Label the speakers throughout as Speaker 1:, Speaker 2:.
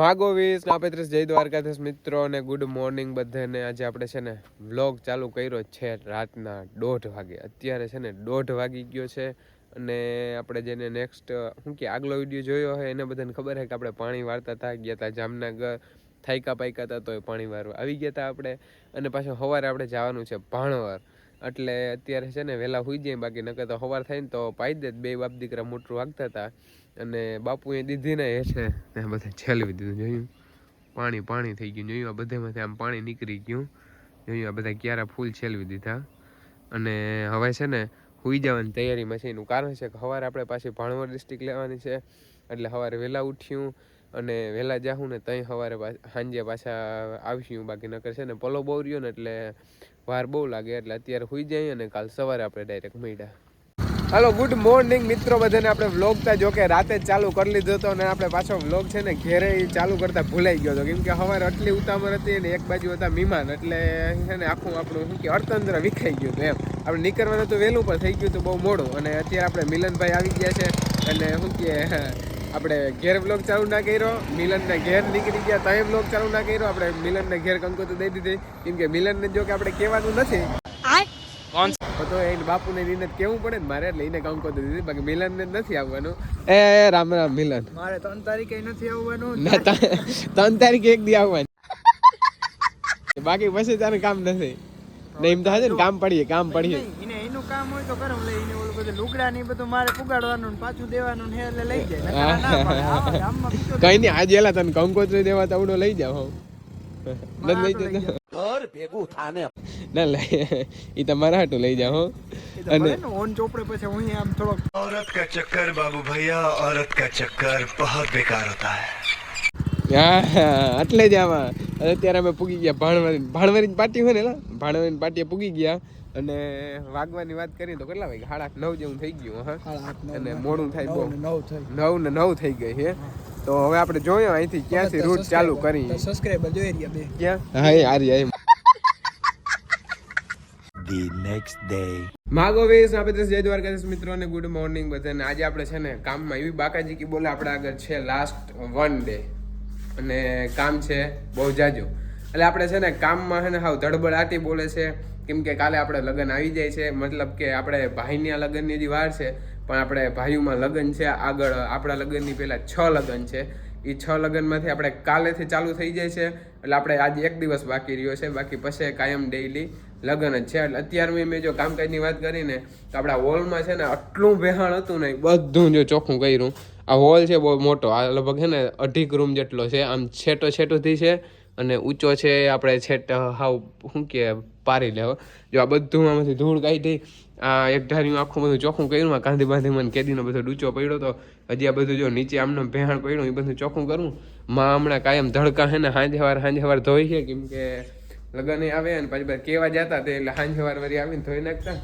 Speaker 1: માગો વીસ નાપેત્રીસ જય દ્વારકાધીશ મિત્રો અને ગુડ મોર્નિંગ બધાને. આજે આપણે છે ને વ્લોગ ચાલુ કર્યો છે રાતના દોઢ વાગે. અત્યારે છે ને દોઢ વાગી ગયો છે અને આપણે જેને નેક્સ્ટ શું કે આગલો વીડિયો જોયો હોય એને બધાને ખબર છે કે આપણે પાણી વાળતા હતા, ગયા હતા જામનગર, થાયકા પાયકા હતા તો પાણી વારવા આવી ગયા હતા આપણે. અને પાછું સવારે આપણે જવાનું છે ભાણવર. એટલે અત્યારે છે ને વહેલા હોઈ જાય બાકી નકર તો સવાર થાય ને તો પાઈ દે બે બાપ દીકરા મોટું વાગતા હતા. અને બાપુએ દીધીને એ છે ને બધા છેલવી દીધું, જોયું? પાણી પાણી થઈ ગયું, જોયું? આ બધામાંથી આમ પાણી નીકળી ગયું. જોયું? આ બધા ક્યારા ફૂલ છેલવી દીધા. અને હવે છે ને સુઈ જવાની તૈયારીમાં છે એનું કારણ છે કે સવારે આપણે પાછી ભાણવર ડિસ્ટ્રિક્ટ લેવાની છે. એટલે સવારે વહેલા ઉઠ્યું અને વહેલા જાઉં ને તઈ સવારે સાંજે પાછા આવીશું. બાકી નકર છે ને પલો બહુ રહ્યો ને એટલે વાર બહુ લાગે. એટલે અત્યારે સુઈ જઈએ અને કાલ સવારે આપણે ડાયરેક્ટ મળ્યા. હાલો ગુડ મોર્નિંગ મિત્રો બધાને આપણે વ્લોગ તા જો કે રાતે જ ચાલુ કરી લીધો હતો અને આપણે પાછો વ્લોગ છે ને ઘેરે ચાલુ કરતા ભૂલાઈ ગયો હતો. કેમ કે સવારે આટલી ઉતામળ હતી અને એક બાજુ હતા મહેમાન એટલે છે ને આખું આપણું શું કે અર્થતંત્ર વિખાઈ ગયું હતું એમ. આપણે નીકળવાનું તો વહેલું પણ થઈ ગયું હતું બહુ મોડું. અને અત્યારે આપણે મિલનભાઈ આવી ગયા છે અને શું કે આપણે ઘેર બ્લોગ ચાલુ ના કર્યો મિલનને ઘેર નીકળી ગયા તમે બ્લોગ ચાલુ ના કર્યો. આપણે મિલનને ઘેર કંકોત્રી દઈ દીધી. કેમ કે મિલનને જો કે આપણે કહેવાનું નથી. તો એને બાપુને લઈને કેવું પડે ને મારે લઈને કામ કંકોત્રી દીધી બાકી મિલનને નથી આવવાનું. એ રામ રામ મિલન.
Speaker 2: મારે ત્રણ તારીખે નથી આવવાનું.
Speaker 1: ત્રણ તારીખે એક દી આવવાનું. બાકી પછી તારે કામ નથી. ને એમ થાય છે ને કામ પડીએ કામ પડીએ.
Speaker 2: એને એનું કામ હોય તો કરમ લઈ એને ઓલું બધું લુગડા ને બધું મારે પુગાડવાનું ને પાછું દેવાનું ને એટલે લઈ જાય. ના
Speaker 1: કઈ નહીં આજે એલા તને કંકોત્રી દેવા તવડો લઈ જાવ નથી લઈ જતો
Speaker 3: ઘર ભેગું થાને
Speaker 1: ના લઈ એ તમારા હાટું લઈ જાવ હો
Speaker 2: એ તો ભલે ને ઓન ચોપડે પછી હું આમ થોડોક
Speaker 4: औरत का चक्कर बाबू भैया औरत का चक्कर बहुत बेकार होता है
Speaker 1: હા એટલે જ આમાં અત્યારે અમે પૂગી ગયા ભાણવારી ભાણવારી પાર્ટી હોય ને લા ભાણવારી પાર્ટીએ પૂગી ગયા અને વાગવાની વાત કરીએ તો કેટલા વાગે સાડા આઠ નવ જેવું થઈ ગયું હા
Speaker 2: સાડા આઠ, નવ,
Speaker 1: અને
Speaker 2: નવ,
Speaker 1: મોડું થાય
Speaker 2: નવ
Speaker 1: બહુ
Speaker 2: ને નવ થઈ
Speaker 1: નવ ને નવ થઈ ગઈ છે તો હવે આપણે જોયો અહીંથી ક્યાંથી રૂટ ચાલુ કરી
Speaker 2: સબસ્ક્રાઇબર જોઈ રહ્યા બે
Speaker 1: ક્યાં હા એ આરી એમ
Speaker 4: નેક્સ્ટ ડે day.
Speaker 1: માગો વેસ આપણે જય દ્વારકાધીશ મિત્રોને ગુડ મોર્નિંગ બધાને. આજે આપણે છે ને કામમાં એવી બાકાજી કી બોલે, આપણે આગળ છે લાસ્ટ વન ડે અને કામ છે બહુ જાજુ. એટલે આપણે છે ને કામમાં છે ને હાવ ધડબડાટી બોલે છે. કેમ કે કાલે આપણે લગ્ન આવી જાય છે. મતલબ કે આપણે ભાઈના લગ્નની જે વાર છે. પણ આપણે ભાઈઓમાં લગ્ન છે. આગળ આપણા લગ્નની પહેલાં છ લગ્ન છે. એ છ લગ્નમાંથી આપણે કાલેથી ચાલુ થઈ જાય છે. એટલે આપણે આજે એક દિવસ બાકી રહ્યો છે. બાકી પછી કાયમ ડેઈલી લગ્ન જ છે. એટલે અત્યારમાં મેં જો કામકાજની વાત કરીને, તો આપણા હોલમાં છે ને આટલું બેહાણ હતું ને, બધું જો ચોખ્ખું કર્યું. આ હોલ છે બહુ મોટો. આ લગભગ છે ને અઢીક રૂમ જેટલો છે. આમ છેટો છેટોથી છે અને ઊંચો છે આપણે છેટ હાવ શું કે પારી લેવો. જો આ બધું આમાંથી ધૂળ કાઢી આ એક ધાર્યું આખું બધું ચોખ્ખું કર્યું કાંધી બાંધી મને કેદીનો બધો ડૂચો પડ્યો તો હજી આ બધું જો નીચે આમનો ભેહાણ પડ્યું, એ બધું ચોખ્ખું કરું. માં હમણાં કાયમ ધડકા હે ને સાંજે વાર વાર ધોઈ છે કેમ કે લગ્ન આવે ને પછી બધા કેવા જતા તે એટલે સાંજે વાર વળી આવીને ધોઈ નાખતા.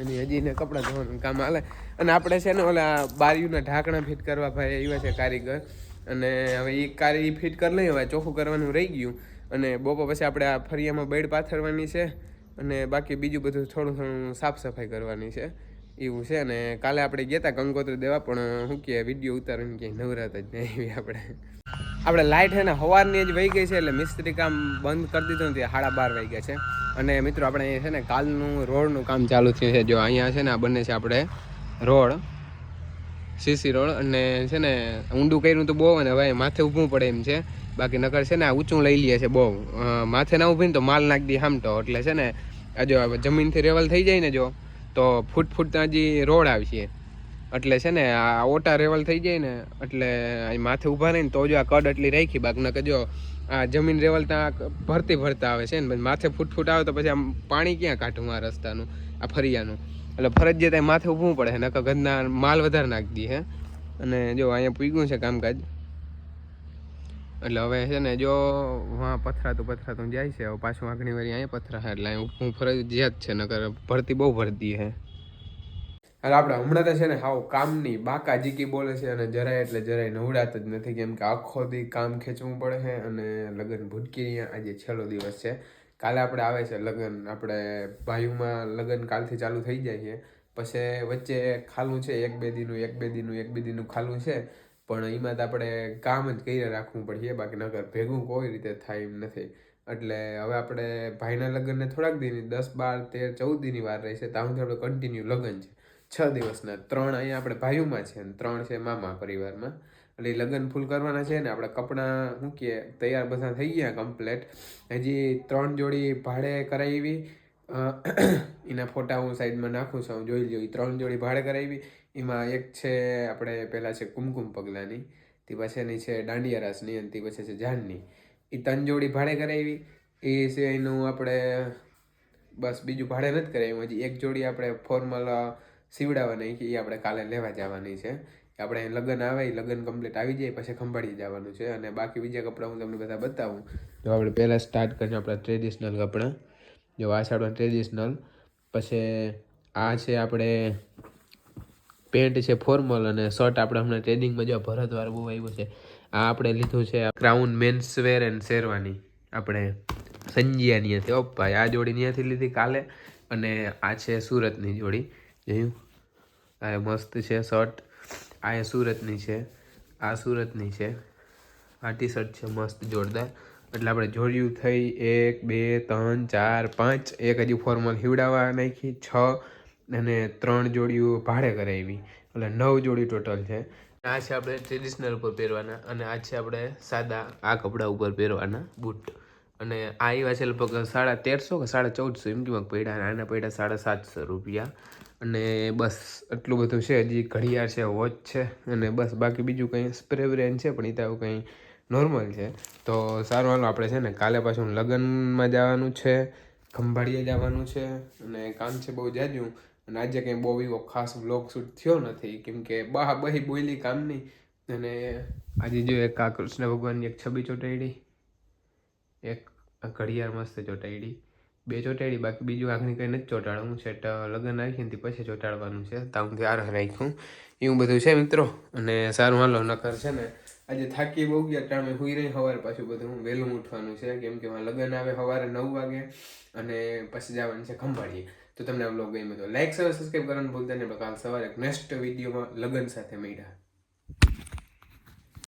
Speaker 1: અને હજી ને કપડાં ધોવાનું કામ હાલે. અને આપણે છે ને ઓલા બારીઓના ઢાંકણા ફિટ કરવા ભાઈ આવ્યા છે કારીગર. અને હવે એ કારી ફિટ કરી લઈએ, હવે ચોખ્ખું કરવાનું રહી ગયું. અને બપોર પછી આપણે આ ફરિયામાં બેડ પાથરવાની છે. અને બાકી બીજું બધું થોડું થોડું સાફ સફાઈ કરવાની છે. એવું છે અને કાલે આપણે ગયા હતા કંકોત્રી દેવા, પણ શું કે વીડિયો ઉતારીને ક્યાંય નવરાત જ નહીં આવી આપણે. આપણે લાઇટ છે ને સવારની જ વહી ગઈ છે એટલે મિસ્ત્રી કામ બંધ કરી દીધું નથી સાડા બાર ગયા છે. અને મિત્રો, આપણે અહીંયા છે ને કાલનું રોડનું કામ ચાલુ થયું છે. જો અહીંયા છે ને આ બંને છે આપણે રોડ. સીસી રોડ અને છે ને ઊંડું કર્યું તો બહુ અને ભાઈ માથે ઊભું પડે એમ છે. બાકી નકર છે ને આ ઊંચું લઈ લે છે બહુ. માથે ના ઊભી ને તો માલ નાખી દે હામટો. એટલે છે ને આ જો જમીનથી રેવલ થઈ જાય ને જો, તો ફૂટ ત્યાં હજી રોડ આવશે. એટલે છે ને આ ઓટા રેવલ થઈ જાય ને, એટલે માથે ઊભા રહીને તો જો આ કડ એટલી રાખી બાકી નકર જો આ જમીન રેવલ ત્યાં ભરતી ભરતા આવે છે ને માથે ફૂટ ફૂટ આવે તો પછી આમ પાણી ક્યાં કાઢું આ રસ્તાનું, આ ફરિયાનું. એટલે ફરજિયાત અહીં માથે ઊભું પડે નકર ઘરના માલ વધારે નાખી હે. અને જો અહીંયા પૂગ્યું છે કામકાજ. એટલે હવે છે ને જો વાં પથરાતું પથરાતું જાય છે, હવે પાછું આગની વારી અહીંયા પથરા એટલે અહીં હું ફરજિયાત છે, નકર ભરતી બહુ ભરતી હે. એટલે આપણે હમણાં તો છે ને હાવ કામની બાકા જીકી બોલે છે અને જરાય એટલે જરાય નવડાત જ નથી, કેમ કે આખો દી કામ ખેંચવું પડે છે અને લગ્ન ભૂટકી આજે છેલ્લો દિવસ છે. કાલે આપણે આવે છે લગ્ન, આપણે ભાઈઓમાં લગ્ન કાલથી ચાલુ થઈ જાય છે. પછી વચ્ચે ખાલું છે, એક બે દીનું એક બે દીનું એક બે દીનું ખાલું છે. પણ એમાં તો આપણે કામ જ કરી રાખવું પડશે, બાકી નગર ભેગું કોઈ રીતે થાય એમ નથી. એટલે હવે આપણે ભાઈના લગ્નને થોડાક દિનની, દસ, બાર, તેર, ચૌદ દિનની વાર રહેશે ત્યાં સુધી આપણે કન્ટિન્યુ લગ્ન છે. છ દિવસના, ત્રણ અહીંયા આપણે ભાઈઓમાં છે અને ત્રણ છે મામા પરિવારમાં. એ લગ્ન ફૂલ કરવાના છે ને આપણે કપડાં શું કહે તૈયાર બધા થઈ ગયા કમ્પ્લેટ હજી ત્રણ જોડી ભાડે કરાવી એના ફોટા હું સાઈડમાં નાખું છું. જોઈ લઉં ત્રણ જોડી ભાડે કરાવી. એમાં એક છે આપણે પહેલાં છે કુમકુમ પગલાની, તે પછીની છે દાંડિયા રાસની અને તે પછી છે જાનની. એ ત્રણ જોડી ભાડે કરાવી. એ સિવાયનું આપણે, બસ બીજું ભાડે નથી કરાવ્યું. હજી એક જોડી આપણે ફોર્મલ સીવડાવવાની કે એ આપણે કાલે લેવા જવાની છે. આપણે લગ્ન આવે એ લગ્ન કમ્પ્લીટ આવી જાય, પછી ખંભાળી જવાનું છે. અને બાકી બીજા કપડાં હું તમને બધા બતાવું. તો આપણે પહેલાં સ્ટાર્ટ કરીને આપણા ટ્રેડિશનલ કપડાં. જો આ ટ્રેડિશનલ પછી આ છે આપણે પેન્ટ છે ફોર્મલ અને શર્ટ આપણે હમણાં ટ્રેડિંગમાં જો ભરતવાર બહુ આવ્યું છે. આ આપણે લીધું છે ક્રાઉન મેન્સવેર એન્ડ શેરવાની આપણે સંજિયાની હતી ઓ ભાઈ, આ જોડી ત્યાંથી લીધી કાલે. અને આ છે સુરતની જોડી. જોયું? આ મસ્ત છે શર્ટ આ એ સુરતની છે. આ સુરતની છે. આ ટી શર્ટ છે, મસ્ત, જોરદાર. એટલે આપણે જોડ્યું થઈ એક, બે, ત્રણ, ચાર, પાંચ. એક હજી ફોર્મલ હિવડાવવા નાખી, છ અને ત્રણ જોડીઓ ભાડે કરાવી. એટલે નવ જોડી ટોટલ છે. આ છે આપણે ટ્રેડિશનલ ઉપર પહેરવાના અને આ છે આપણે સાદા આ કપડાં ઉપર પહેરવાના બૂટ. અને આ એવા છે લગભગ સાડા તેરસો કે સાડા ચૌદસો એમ કિંમત પડ્યા અને આના પડ્યા સાડા સાતસો રૂપિયા. અને બસ એટલું બધું છે, હજી ઘડિયાળ છે, વોચ છે, અને બસ બાકી બીજું કંઈ સ્પ્રે બ્રેન છે, પણ એ તો કંઈ નોર્મલ છે. તો સારું હાલો આપણે છે ને કાલે પાછું લગ્નમાં જવાનું છે ખંભાળીએ જવાનું છે, અને કામ છે બહુ જાજું. અને આજે કંઈ બહુ એવો ખાસ બ્લોગ શૂટ થયો નથી, કેમ કે બહા બહી બોલી કામની. અને આજે જો એક આ કૃષ્ણ ભગવાનની એક છબી ચોટાડી, એક ઘડિયાળ મસ્ત ચોંટાડી બે ચોંટાડી બાકી બીજું આખરી કંઈ નથી ચોંટાડવું સેટ લગ્ન રાખીને પછી ચોંટાડવાનું છે. તું ત્યાર રાખ્યું એવું બધું છે મિત્રો? અને સારું હાલો, નકર છે ને, આજે થાકી બહુ ગયા ટાણે હુઈ રહી સવારે પાછું બધું વહેલું ઉઠવાનું છે. કેમ કે લગ્ન આવે સવારે નવ વાગે અને પછી જવાનું છે ખંભાળીએ. તો તમને આ બ્લોગ ગમ્યો તો લાઈક સબસ્ક્રાઈબ કરવાનું ભૂલતા નહીં. કાલ સવારે નેક્સ્ટ વિડીયોમાં લગ્ન સાથે મળ્યા.